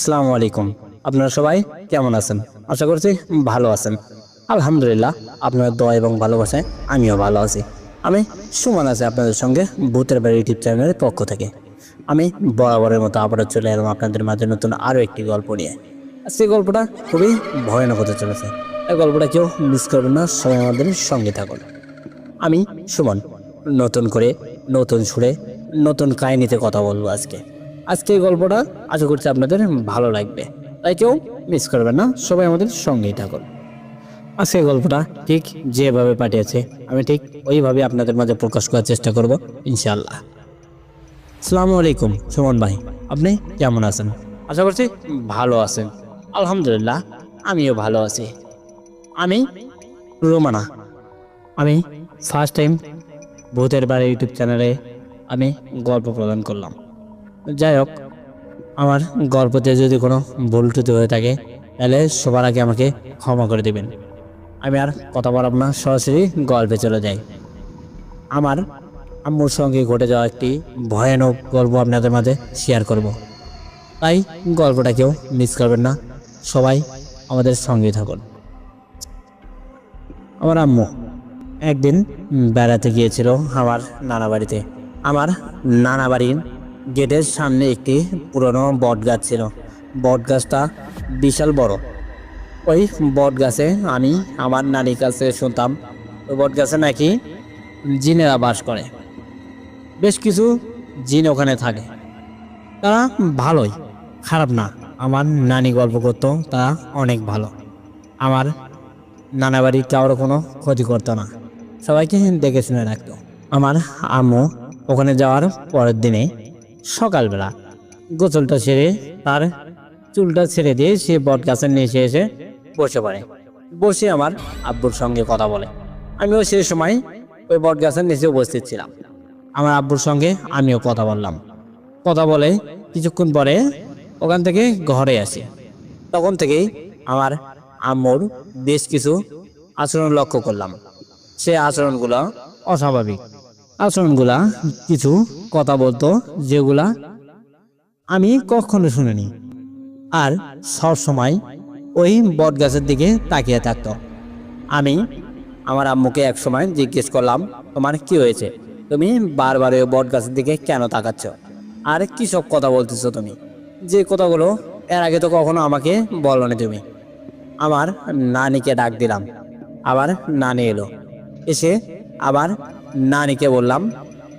আসসালামু আলাইকুম। আপনারা সবাই কেমন আছেন? আশা করছি ভালো আছেন। আলহামদুলিল্লাহ আপনার দোয়া এবং ভালোবাসায় আমিও ভালো আছি। আমি সুমন আছি আপনাদের সঙ্গে ভূতের বাড়ি ইউটিউব চ্যানেলের পক্ষ থেকে। আমি বরাবরের মতো আবারও চলে এলাম আপনাদের মাঝে নতুন আরও একটি গল্প নিয়ে। সেই গল্পটা খুবই ভয়ানক হতে চলেছে। এই গল্পটা কেউ মিস করবেন না, সবাই আমাদের সঙ্গে থাকুন। আমি সুমন, নতুন করে নতুন সুরে নতুন কাহিনীতে কথা বলব আজকে। আজকে এই গল্পটা আশা করছি আপনাদের ভালো লাগবে। তাই কেউ মিস করবেন না। সবাই আমাদের সঙ্গেই থাকুন। আজকে গল্পটা ঠিক যেভাবে পাঠিয়েছে, আমি ঠিক ওইভাবে আপনাদের মাঝে প্রকাশ করার চেষ্টা করব, ইনশাআল্লাহ। আসসালামু আলাইকুম, সুমন ভাই, আপনি কেমন আছেন? আশা করছি ভালো আছেন। আলহামদুলিল্লাহ, আমিও ভালো আছি। আমি রোমানা। আমি ফার্স্ট টাইম ভূতের বাড়ি ইউটিউব চ্যানেলে আমি গল্প প্রদান করলাম। যাই হোক, আমার গল্পতে যদি কোনো ভুল ত্রুটি হয়ে থাকে, তাহলে সবার আগে আমাকে ক্ষমা করে দেবেন। আমি আর কথা বলব না, সরাসরি গল্পে চলে যাই। আমার আম্মুর সঙ্গে ঘটে যাওয়া একটি ভয়ানক গল্প আপনাদের মাঝে শেয়ার করব। তাই গল্পটা কেউ মিস করবেন না, সবাই আমাদের সঙ্গে থাকুন। আমার আম্মু একদিন বেড়াতে গিয়েছিল আমার নানা বাড়িতে। আমার নানা বাড়ির গেটের সামনে একটি পুরনো বট গাছ ছিল। বট গাছটা বিশাল বড়। ওই বট গাছে আমি আমার নানির কাছে শুনতাম, ওই বট গাছে নাকি জিনেরা বাস করে। বেশ কিছু জিন ওখানে থাকে। তারা ভালোই, খারাপ না। আমার নানি গল্প করতো, তারা অনেক ভালো। আমার নানা বাড়ির কারোর কোনো ক্ষতি করতো না। সবাইকে দেখে শুনে রাখতো। আমার আম্মু ওখানে যাওয়ার পরের দিনে সকালবেলা। গোসলটা সেরে তার চুলটা ছেড়ে দিয়ে সে বট গাছের নিচে এসে বসে পড়ে। বসে আমার আব্বুর সঙ্গে কথা বলে। আমিও সেই সময় ওই বট গাছের নিচে উপস্থিত ছিলাম। আমার আব্বুর সঙ্গে আমিও কথা বললাম। কথা বলে কিছুক্ষণ পরে ওখান থেকে ঘরে আসি। তখন থেকেই আমার আম্মুর বেশ কিছু আচরণ লক্ষ্য করলাম। সে আচরণগুলো অস্বাভাবিক। আচরণগুলা কিছু কথা বলতো যেগুলা আমি কখনো শুনিনি। আর সব সময় ওই বট গাছের দিকে তাকিয়ে থাকতো। আমি আমার আম্মুকে এক সময় জিজ্ঞেস করলাম, তোমার কি হয়েছে? তুমি বারবার ওই বট গাছের দিকে কেন তাকাচ্ছ? আর কি সব কথা বলতেছ তুমি? যে কথাগুলো এর আগে তো কখনো আমাকে বলনি তুমি। আমার নানিকে ডাক দিলাম। আবার নানি এলো। এসে আবার নানিকে বললাম,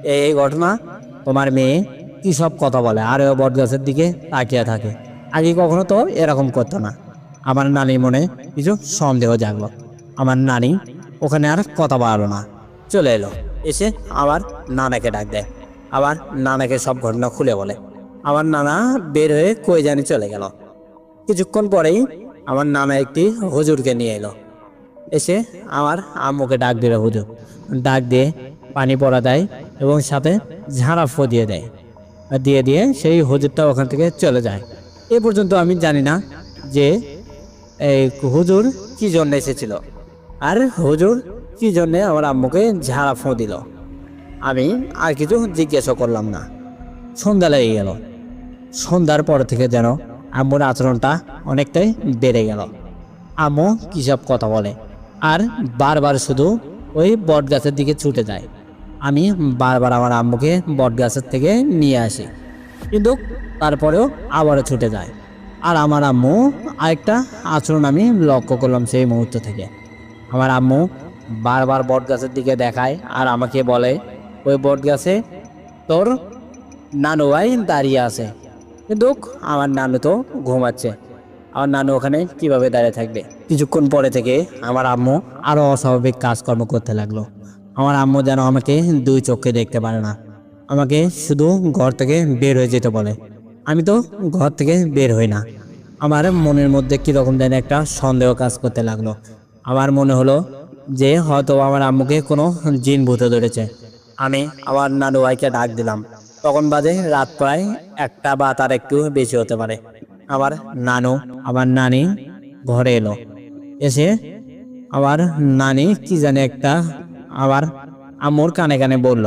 এই ঘটনা, তোমার মেয়ে কী সব কথা বলে? আর ও বট গাছের দিকে তাকিয়ে থাকে। আগে কখনো তো এরকম করতো না। আমার নানির মনে কিছু সন্দেহ জাগলো। আমার নানি ওখানে আর কথা বাড়ালো না। চলে এলো, এসে আবার নানাকে ডাক দেয়। আবার নানাকে সব ঘটনা খুলে বলে। আমার নানা বের হয়ে কই জানি চলে গেল। কিছুক্ষণ পরেই আমার নানা একটি হুজুরকে নিয়ে এলো। এসে আমার আম্মুকে ডাক দিল, হুজুর। ডাক দিয়ে পানি পড়া দেয় এবং সাথে ঝাড়া ফো দিয়ে দেয়। দিয়ে দিয়ে সেই হুজুরটা ওখান থেকে চলে যায়। এ পর্যন্ত আমি জানি না যে এই হুজুর কি জন্য এসেছিল। আর হুজুর কি জন্যে আমার আম্মুকে ঝাড়া ফোঁ দিল? আমি আর কিছু জিজ্ঞাসা করলাম না। সন্ধ্যা লেগে গেল। সন্ধ্যার পর থেকে যেন আম্মুর আচরণটা অনেকটাই বেড়ে গেল। আম্মু কী সব কথা বলে? আর বারবার শুধু ওই বট গাছের দিকে ছুটে যায়। আমি বারবার আমার আম্মুকে বট গাছের থেকে নিয়ে আসি। কিন্তু তারপরেও আবারও ছুটে যায়। আর আমার আম্মু আরেকটা আচরণ আমি লক্ষ্য করলাম সেই মুহূর্ত থেকে। আমার আম্মু বারবার বট গাছের দিকে দেখায় আর আমাকে বলে, ওই বট গাছে তোর নানু ভাই দাঁড়িয়ে আছে। কিন্তু আমার নানু তো ঘুমাচ্ছে। আমার নানু ওখানে কীভাবে দাঁড়িয়ে থাকবে? কিছুক্ষণ পরে থেকে আমার আম্মু আরও অস্বাভাবিক কাজকর্ম করতে লাগল। আমার আম্মু যেন আমাকে দুই চোখে দেখতে পারে না। আমাকে শুধু ঘর থেকে বের হয়ে যেতে বলে। আমি তো ঘর থেকে বের হই না। আমার মনের মধ্যে কীরকম যেন একটা সন্দেহ কাজ করতে লাগল। আমার মনে হলো যে হয়তো আমার আম্মুকে কোনো জিন ভূতে ধরেছে। আমি আমার নানু ভাইকে ডাক দিলাম। তখন বাজে রাত প্রায় একটা বা তার একটু বেশি হতে পারে। আমার নানু, আবার নানি ঘরে এলো। এসে আবার নানি কি জানে একটা আবার আম্মুর কানে কানে বলল,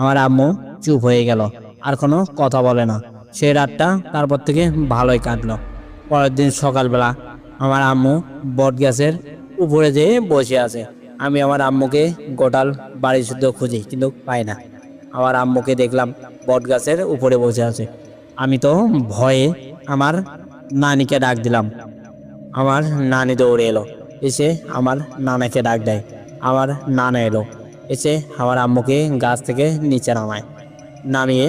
আমার আম্মু চুপ হয়ে গেল, আর কোনো কথা বলে না। সেই রাতটা তারপর থেকে ভালোই কাটলো। পরের দিন সকালবেলা আমার আম্মু বট গাছের উপরে যেয়ে বসে আছে। আমি আমার আম্মুকে গোটাল বাড়ি শুদ্ধ খুঁজি, কিন্তু পাই না। আমার আম্মুকে দেখলাম বট গাছের উপরে বসে আছে। আমি তো ভয়ে আমার নানিকে ডাক দিলাম। আমার নানি দৌড়ে এলো। এসে আমার নানাকে ডাক দেয়। আমার নানা এলো। এসে আমার আম্মুকে গাছ থেকে নিচে নামায়। নামিয়ে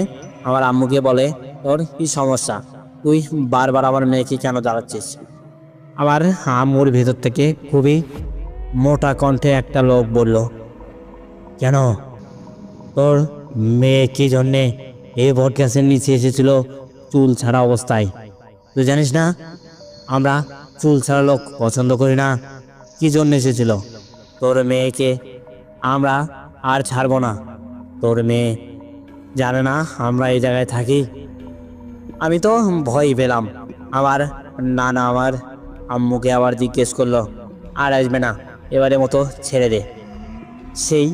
আমার আম্মুকে বলে, তোর কি সমস্যা? তুই বারবার আমার মেয়েকে কেন জ্বালাচ্ছিস? আমার আম্মুর ভেতর থেকে খুবই মোটা কণ্ঠে একটা লোক বলল, কেন? তোর মেয়ে কি জন্যে এই বট গাছের নিচে এসেছিল? চুল ছাড়া অবস্থায়। তুই জানিস না? আমরা চুল ছাড়া লোক পছন্দ করি না। কি জন্য এসেছিল? তোর মেয়েকে আমরা আর ছাড়বো না। তোর মেয়ে জানে না আমরা এই জায়গায় থাকি। আমি তো ভয় পেলাম। আমার নানা আমার আম্মুকে আবার জিজ্ঞেস করল, আর আসবে না? এবারে মতো ছেড়ে দে। সেই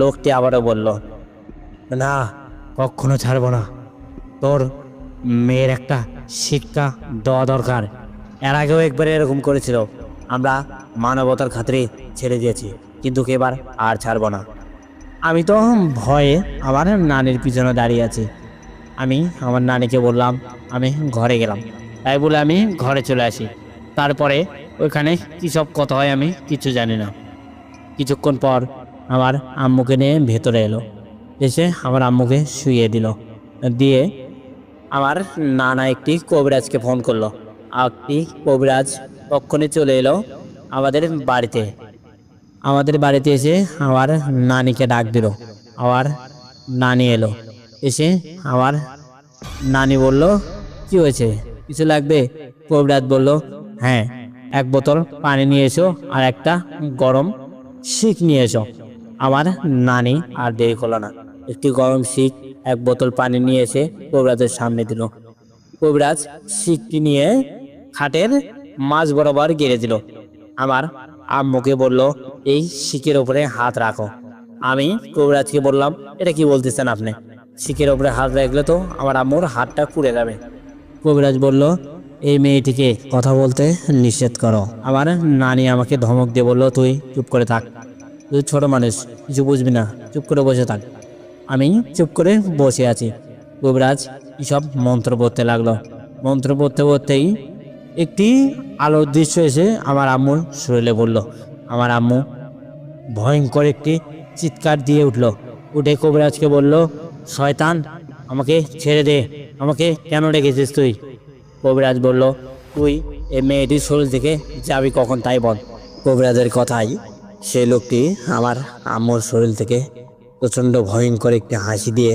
লোকটি আবারও বলল, না, কখনো ছাড়বো না। তোর মেয়ের একটা শিক্ষা দেওয়া দরকার। এর আগেও একবার এরকম করেছিল। আমরা মানবতার খাতিরে ছেড়ে দিয়েছি, কিন্তু এবার আর ছাড়বো না। আমি তো ভয়ে আমার নানির পিছনে দাঁড়িয়ে আছি। আমি আমার নানিকে বললাম, আমি ঘরে গেলাম। তাই বলে আমি ঘরে চলে আসি। তারপরে ওইখানে কী সব কথা হয় আমি কিছু জানি না। কিছুক্ষণ পর আমার আম্মুকে নিয়ে ভেতরে এলো। এসে আমার আম্মুকে শুইয়ে দিল। দিয়ে আমার নানা একটি কবিরাজকে ফোন করল। একটি কবিরাজ, তক্ষণে চলে এলো আমাদের বাড়িতে। আমাদের বাড়িতে এসে আমার নানিকে ডাক দিল। আমার নানি এলো। এসে আমার নানি বলল, কি হয়েছে? কিছু লাগবে? কবিরাজ বলল হ্যাঁ এক বোতল পানি নিয়ে এসো আর একটা গরম শিক নিয়ে এসো। আমার নানি আর দেরি করল না। একটি গরম শিক এক বোতল পানি নিয়ে এসে কবিরাজের সামনে দিল। কবিরাজ শিকটি নিয়ে খাটের মাঝ বরাবর গেড়ে দিল। আমার আম্মুকে বলল, এই শিকের উপরে হাত রাখো। আমি কবিরাজকে বললাম, এটা কি বলতেছেন আপনি? শিকের উপরে হাত রাখলে তো আমার আম্মুর হাতটা পুড়ে যাবে। কবিরাজ বলল, এই মেয়েটিকে কথা বলতে নিষেধ করো। আমার নানি আমাকে ধমক দিয়ে বলল, তুই চুপ করে থাক। তুই ছোট মানুষ, কিছু বুঝবি না। চুপ করে বসে থাক। আমি চুপ করে বসে আছি। কবিরাজ এসব মন্ত্র পড়তে লাগল। মন্ত্র পড়তে পড়তেই একটি আলোর দৃশ্য এসে আমার আম্মুর শরীরে পড়ল। আমার আম্মু ভয়ঙ্কর একটি চিৎকার দিয়ে উঠল। উঠে কবিরাজকে বলল, শয়তান, আমাকে ছেড়ে দে। আমাকে কেন রেখেছিস তুই? কবিরাজ বলল, তুই এই মেয়েটির শরীর থেকে যাবি কখন তাই বল। কবিরাজের কথাই সেই লোকটি আমার আম্মুর শরীর থেকে প্রচণ্ড ভয়ঙ্কর একটি হাসি দিয়ে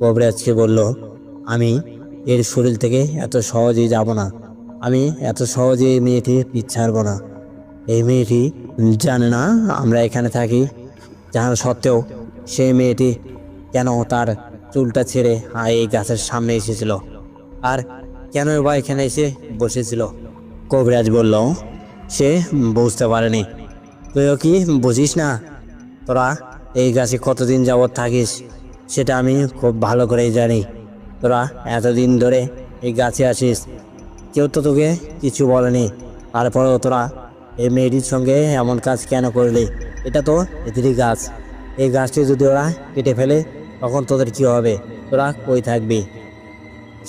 কবিরাজকে বলল, আমি এর শরীর থেকে এত সহজেই যাব না। আমি এত সহজে এই মেয়েটি পিছাড়ব না। এই মেয়েটি জানে না আমরা এখানে থাকি। জানা সত্ত্বেও সেই মেয়েটি কেন তার চুলটা ছেড়ে এই গাছের সামনে এসেছিল? আর কেন বা এখানে এসে বসেছিল? কবিরাজ বলল, সে বুঝতে পারেনি। তুইও কি বুঝিস না? তোরা এই গাছে কতদিন যাবৎ থাকিস, সেটা আমি খুব ভালো করেই জানি। তোরা এতদিন ধরে এই গাছে আসিস কেউ তো তোকে কিছু বলেনি। তারপরেও তোরা এই মেয়েটির সঙ্গে এমন কাজ কেন করলি? এটা তো এদেরই গাছ। এই গাছটি যদি ওরা কেটে ফেলে, তখন তোদের কি হবে? তোরা কই থাকবি?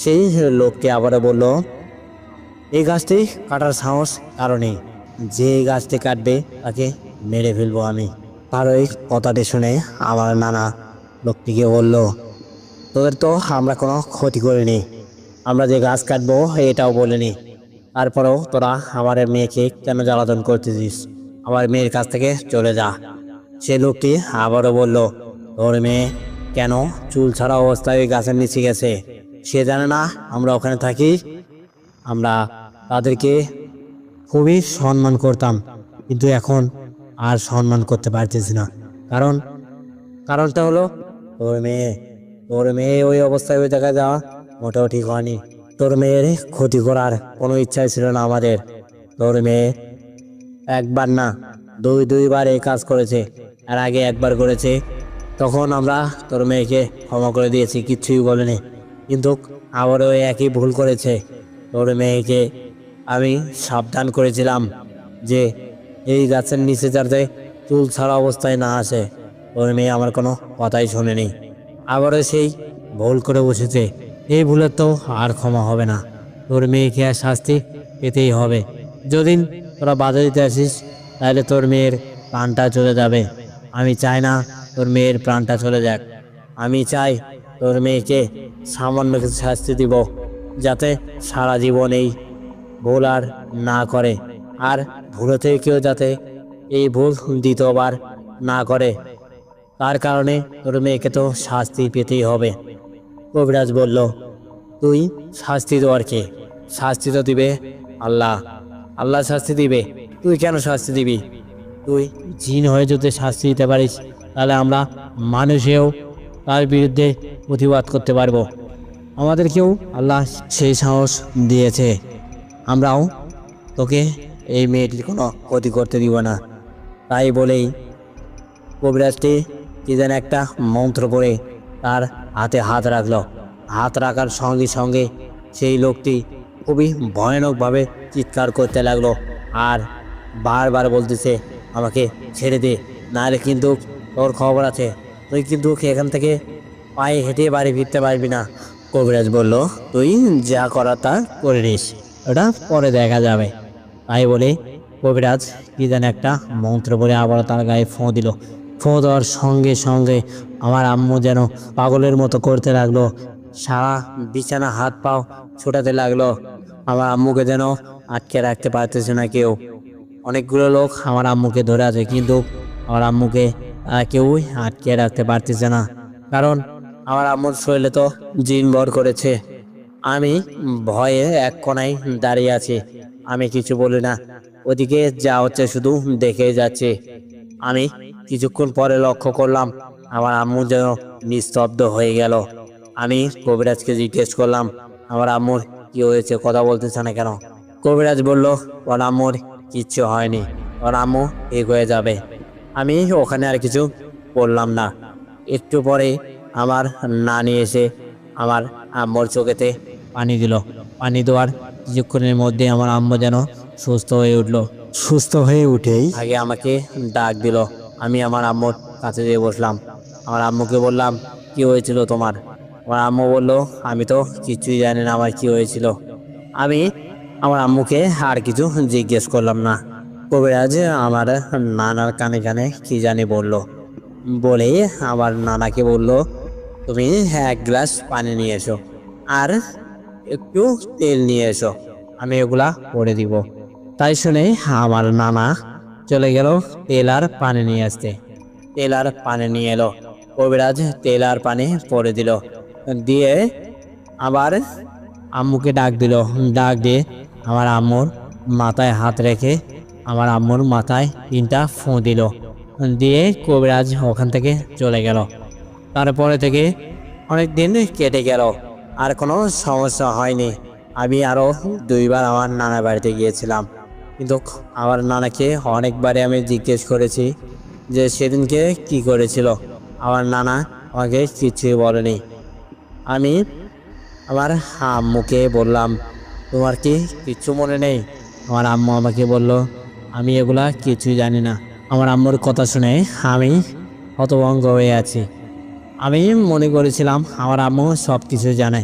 সেই লোককে আবারও বলল, এই গাছটি কাটার সাহস কারণে যে গাছটি কাটবে, তাকে মেরে ফেলব আমি। তার ওই কথাটি শুনে আমার নানা লোকটিকে বলল, তোদের তো আমরা কোনো ক্ষতি করিনি। আমরা যে গাছ কাটবো এটাও বলিনি। তারপরেও তোরা আমার মেয়েকে কেন জ্বালাতন করতেছিস? আমার মেয়ের কাছ থেকে চলে যা। সে লোকটি আবারও বলল, তোর মেয়ে কেন চুল ছাড়া অবস্থায় ওই গাছের নিচে গেছে? সে জানে না আমরা ওখানে থাকি। আমরা তাদেরকে খুবই সম্মান করতাম। কিন্তু এখন আর সম্মান করতে পারতেছি না। কারণ, কারণটা হলো, তোর মেয়ে তোর মেয়ে ওই অবস্থায় ওই জায়গায় যাওয়া মোটেও ঠিক হয়নি। তোর মেয়ের ক্ষতি করার কোনো ইচ্ছাই ছিল না আমাদের। তোর মেয়ে একবার না, দুই, দুইবার এই কাজ করেছে আর আগে একবার করেছে। তখন আমরা তোর মেয়েকে ক্ষমা করে দিয়েছি, কিচ্ছুই বলেনি। কিন্তু আবারও একই ভুল করেছে। তোর মেয়েকে আমি সাবধান করেছিলাম যে এই গাছের নিচে যাতে চুল ছাড়া অবস্থায় না আসে তোর মেয়ে আমার কোনো কথাই শোনেনি। আবারও সেই ভুল করে বসেছে। এই ভুলের তো আর ক্ষমা হবে না। তোর মেয়েকে আর শাস্তি পেতেই হবে। যদি তোরা বাধা দিতে আসিস, তাহলে তোর মেয়ের প্রাণটা চলে যাবে। আমি চাই না তোর মেয়ের প্রাণটা চলে যাক। আমি চাই তোর মেয়েকে সামান্য কিছু শাস্তি দিব, যাতে সারা জীবন এই ভুল আর না করে। আর ভুলেতে কেউ যাতে এই ভুল দ্বিতীয়বার না করে। তার কারণে তোর মেয়েকে তো শাস্তি পেতেই হবে। কবিরাজ বলল, তুই শাস্তি দেওয়ার কে? শাস্তি তো দিবে আল্লাহ। আল্লাহ শাস্তি দিবে। তুই কেন শাস্তি দিবি? তুই জিন হয়ে যদি শাস্তি দিতে পারিস, তাহলে আমরা মানুষেও তার বিরুদ্ধে প্রতিবাদ করতে পারব। আমাদেরকেও আল্লাহ সেই সাহস দিয়েছে। আমরাও তোকে এই মেয়েটির কোনো ক্ষতি করতে দিব না। তাই বলেই কবিরাজটি কি যেন একটা মন্ত্র করে তার হাতে হাত রাখল। হাত রাখার সঙ্গে সঙ্গে সেই লোকটি খুবই ভয়ানকভাবে চিৎকার করতে লাগল আর বারবার বলতেছে, আমাকে ছেড়ে দে, নাহলে কিন্তু তোর খবর আছে। তুই কিন্তু এখান থেকে পায়ে হেঁটে বাড়ি ফিরতে পারবি না। কবিরাজ বলল, তুই যা করার তা করে নিস। ওটা পরে দেখা যাবে। তাই বলে কবিরাজ কি যেন একটা মন্ত্র বলে আবার তার গায়ে ফোঁ দিল। ফোঁ দেওয়ার সঙ্গে সঙ্গে আমার আম্মু যেন পাগলের মতো করতে লাগল। সারা বিছানা হাত পাও ছোটাতে লাগল। আমার আম্মুকে যেন আটকে রাখতে পারতেছে না কেউ। অনেকগুলো লোক আমার আম্মুকে ধরে আছে, কিন্তু আমার আম্মুকে কেউই আটকে রাখতে পারতেছে না। কারণ আমার আম্মুর শরীরে তো জিন ভর করেছে। আমি ভয়ে এক কোনায় দাঁড়িয়ে আছি। আমি কিছু বলি না। ওদিকে যা হচ্ছে শুধু দেখে যাচ্ছে। আমি কিছুক্ষণ পরে লক্ষ্য করলাম, আমার আম্মু যেন নিস্তব্ধ হয়ে গেল। আমি কবিরাজকে জিজ্ঞেস করলাম, আমার আম্মুর কি হয়েছে, কথা বলতেছে না কেন? কবিরাজ বলল, ওর আম্মুর কিচ্ছু হয়নি, ওর আম্মু ঠিক হয়ে যাবে। আমি ওখানে আর কিছু বললাম না। একটু পরে আমার নানি এসে আমার আম্মুর চোখেতে পানি দিল। পানি দেওয়ার কিছুক্ষণের মধ্যে আমার আম্মু যেন সুস্থ হয়ে উঠল। সুস্থ হয়ে উঠেই আগে আমাকে ডাক দিল। আমি আমার আম্মুর কাছে যেয়ে বসলাম। আমার আম্মুকে বললাম কি হয়েছিল তোমার? আমার আম্মু বলল আমি তো কিছুই জানি না আমার কি হয়েছিল। আমি আমার আম্মুকে আর কিছু জিজ্ঞেস করলাম না। কবিরাজ আমার নানার কানে কানে কি জানি বলল। বলে আমার নানাকে বলল তুমি এক গ্লাস পানি নিয়ে এসো। আর একটু তেল নিয়ে এসো। আমি এগুলা করে দিব। তাই শুনে আমার নানা চলে গেল তেল আর পানি নিয়ে আসতে। তেল আর পানি নিয়ে এলো। কবিরাজ তেল আর পানি পরে দিল। দিয়ে আবার আম্মুকে ডাক দিল। ডাক দিয়ে আমার আম্মুর মাথায় হাত রেখে আমার আম্মুর মাথায় তিনটা ফোঁ দিল। দিয়ে কবিরাজ ওখান থেকে চলে গেল। তারপরে থেকে অনেক দিন কেটে গেল। আর কোনো সমস্যা হয়নি। আমি আরও দুইবার আমার নানা বাড়িতে গিয়েছিলাম। কিন্তু আমার নানাকে অনেকবারে আমি জিজ্ঞেস করেছি যে সেদিনকে কি করেছিল। আমার নানা আমাকে কিছুই বলেনি। আমি আমার আম্মুকে বললাম, তোমার কি কিচ্ছু মনে নেই? আমার আম্মু আমাকে বলল, আমি এগুলা কিছুই জানি না। আমার আম্মুর কথা শুনে আমি হতভঙ্গ হয়ে আছি। আমি মনে করেছিলাম আমার আম্মু সব কিছু জানে।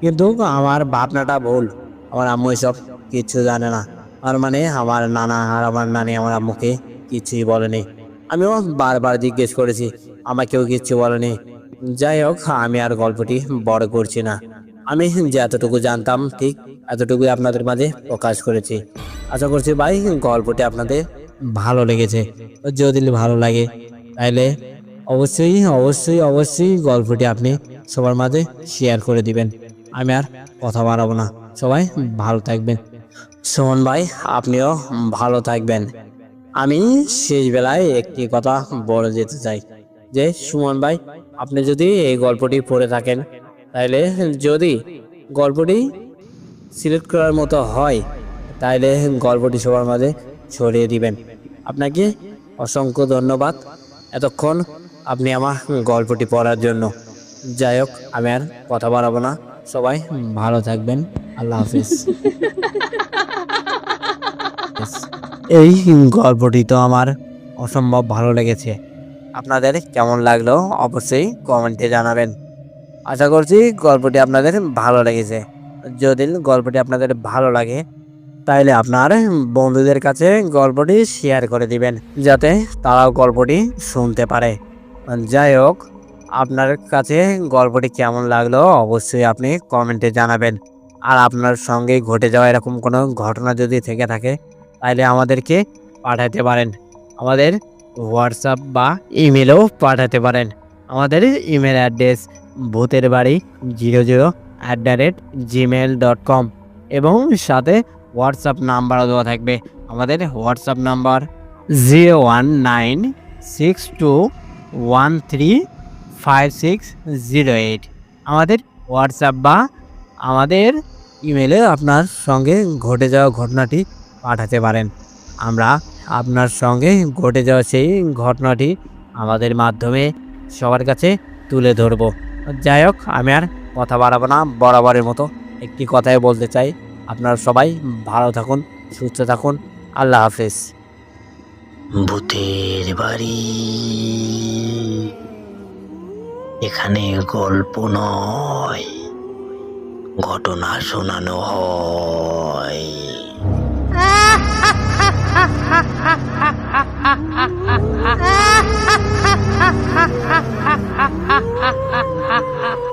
কিন্তু আমার ভাবনাটা ভুল। আমার আম্মু সব কিছু জানে না। আর মানে আমার নানা আর আমার নানি আমার আম্মুকে কিছুই বলেনি। আমিও বারবার জিজ্ঞেস করেছি, আমাকেও কিচ্ছু বলেনি। যাই হোক, আমি আর গল্পটি বড় করছি না। আমি যতটুকু জানতাম, ঠিক এতটুকুই আপনাদের মাঝে প্রকাশ করেছি। আশা করছি ভাই, গল্পটি আপনাদের ভালো লেগেছে। যদি ভালো লাগে তাইলে অবশ্যই অবশ্যই অবশ্যই গল্পটি আপনি সবার মাঝে শেয়ার করে দিবেন। আমি আর কথা বাড়াবো না। সবাই ভালো থাকবেন। সুমন ভাই, আপনিও ভালো থাকবেন। আমি শেষ বেলায় একটি কথা বলে যেতে চাই যে, সুমন ভাই, আপনি যদি এই গল্পটি পড়ে থাকেন, তাহলে যদি গল্পটি সিলেক্ট করার মতো হয়, তাহলে গল্পটি সবার মাঝে ছড়িয়ে দিবেন। আপনাকে অসংখ্য ধন্যবাদ। এতক্ষণ আপনি আমার গল্পটি পড়ার জন্য। যাই হোক, আমি আর কথা বাড়াবো না। সবাই ভালো থাকবেন। আল্লাহ হাফিজ। এই গল্পটি তো আমার অসম্ভব ভালো লেগেছে। আপনাদের কেমন লাগল অবশ্যই কমেন্টে জানাবেন। আশা করছি গল্পটি আপনাদের ভালো লেগেছে। যদি গল্পটি আপনাদের ভালো লাগে, তাইলে আপনার বন্ধুদের কাছে গল্পটি শেয়ার করে দিবেন, যাতে তারাও গল্পটি শুনতে পারে। যাই হোক, আপনার কাছে গল্পটি কেমন লাগল অবশ্যই আপনি কমেন্টে জানাবেন। আর আপনার সঙ্গে ঘটে যাওয়া এরকম কোনো ঘটনা যদি থেকে থাকে, তাহলে আমাদেরকে পাঠাতে পারেন। আমাদের হোয়াটসঅ্যাপ বা ইমেলও পাঠাতে পারেন। আমাদের ইমেল অ্যাড্রেস ভূতের বাড়ি zero zero at the rate Gmail dot com এবং সাথে হোয়াটসঅ্যাপ নাম্বারও দেওয়া থাকবে। আমাদের WhatsApp number zero one nine six two one three five six zero eight আমাদের হোয়াটসঅ্যাপ বা আমাদের ইমেলে আপনার সঙ্গে ঘটে যাওয়া ঘটনাটি পাঠাতে পারেন। আমরা আপনার সঙ্গে ঘটে যাওয়া সেই ঘটনাটি আমাদের মাধ্যমে সবার কাছে তুলে ধরব। যাই হোক, আমি আর কথা বাড়াবো না, বরাবরের মতো একটি কথাই বলতে চাই। আপনারা সবাই ভালো থাকুন, সুস্থ থাকুন। আল্লাহ হাফেজ। ভূতের বাড়ি। এখানে গল্প নয় ঘটনা শোনানো হয়।